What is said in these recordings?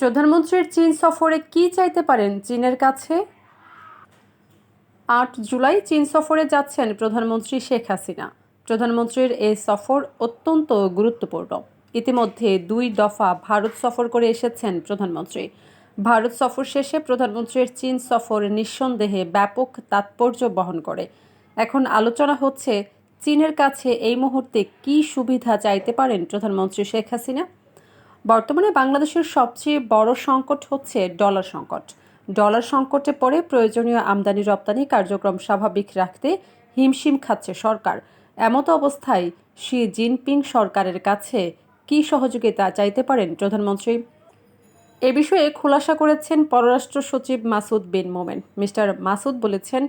প্রধানমন্ত্রীর চীন সফরে কি চাইতে পারেন চীনের কাছে? আট জুলাই চীন সফরে যাচ্ছেন প্রধানমন্ত্রী শেখ হাসিনা। প্রধানমন্ত্রীর এই সফর অত্যন্ত গুরুত্বপূর্ণ। ইতিমধ্যে দুই দফা ভারত সফর করে এসেছেন প্রধানমন্ত্রী। ভারত সফর শেষে প্রধানমন্ত্রীর চীন সফর নিঃসন্দেহে ব্যাপক তাৎপর্য বহন করে। এখন আলোচনা হচ্ছে, চীনের কাছে এই মুহূর্তে কী সুবিধা চাইতে পারেন প্রধানমন্ত্রী শেখ হাসিনা? বর্তমানে বাংলাদেশের সবচেয়ে বড় সংকট হচ্ছে ডলার সংকট। ডলার সংকটে পড়ে প্রয়োজনীয় আমদানি রপ্তানি কার্যক্রম স্বাভাবিক রাখতে হিমশিম খাচ্ছে সরকার। এমত অবস্থায় শি জিনপিং সরকারের কাছে কী সহযোগিতা চাইতে পারেন প্রধানমন্ত্রী? এ বিষয়ে খোলাসা করেছেন পররাষ্ট্র সচিব মাসুদ বিন মোমেন। মিস্টার মাসুদ বলেছেন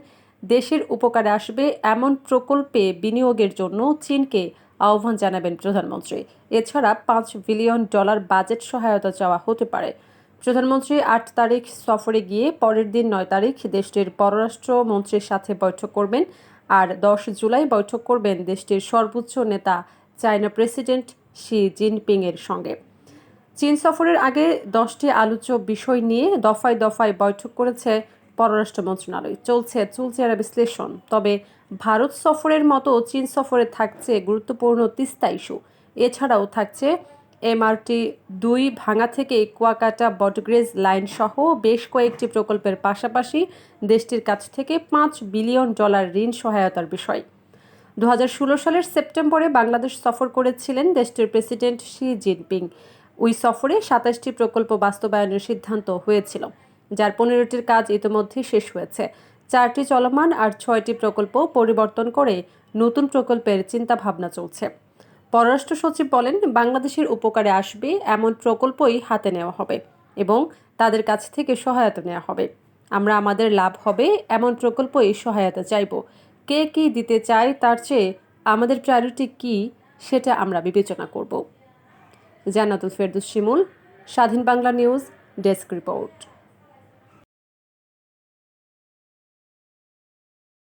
দেশের উপকারে আসবে এমন প্রকল্পে বিনিয়োগের জন্য চীনকে আহ্বান জানাবেন প্রধানমন্ত্রী। এছাড়া পাঁচ বিলিয়ন ডলার বাজেট সহায়তা চাওয়া হতে পারে। প্রধানমন্ত্রী আট তারিখ সফরে গিয়ে পরের দিন নয় তারিখ দেশটির পররাষ্ট্র মন্ত্রীর সাথে বৈঠক করবেন আর দশ জুলাই বৈঠক করবেন দেশটির সর্বোচ্চ নেতা চায়না প্রেসিডেন্ট শি জিনপিংয়ের সঙ্গে। চীন সফরের আগে দশটি আলোচ্য বিষয় নিয়ে দফায় দফায় বৈঠক করেছে পররাষ্ট্র মন্ত্রণালয়। চলছে চলছে চুলচেরা বিশ্লেষণ। তবে ভারত সফরের মতো চীন সফরে থাকছে গুরুত্বপূর্ণ তিস্তা ইস্যু। এছাড়াও থাকছে এমআরটি দুই ভাঙা থেকে কুয়াকাটা বটগ্রেজ লাইন সহ বেশ কয়েকটি প্রকল্পের পাশাপাশি দেশটির কাছ থেকে পাঁচ বিলিয়ন ডলার ঋণ সহায়তার বিষয়। দু হাজার ষোলো সালের সেপ্টেম্বরে বাংলাদেশ সফর করেছিলেন দেশটির প্রেসিডেন্ট শি জিনপিং। ওই সফরে সাতাশটি প্রকল্প বাস্তবায়নের সিদ্ধান্ত হয়েছিল। যার পনেরোটির কাজ ইতিমধ্যে শেষ হয়েছে। চারটি চলমান আর ছয়টি প্রকল্প পরিবর্তন করে নতুন প্রকল্পের চিন্তা ভাবনা চলছে। পররাষ্ট্র সচিব বলেন, বাংলাদেশের উপকারে আসবে এমন প্রকল্পই হাতে নেওয়া হবে এবং তাদের কাছ থেকে সহায়তা নেওয়া হবে। আমরা আমাদের লাভ হবে এমন প্রকল্পই সহায়তা চাইব। কে কী দিতে চায় তার চেয়ে আমাদের প্রায়োরিটি কী সেটা আমরা বিবেচনা করব। জান্নাতুল ফেরদুস শিমুল, স্বাধীন বাংলা নিউজ, ডেস্ক রিপোর্ট।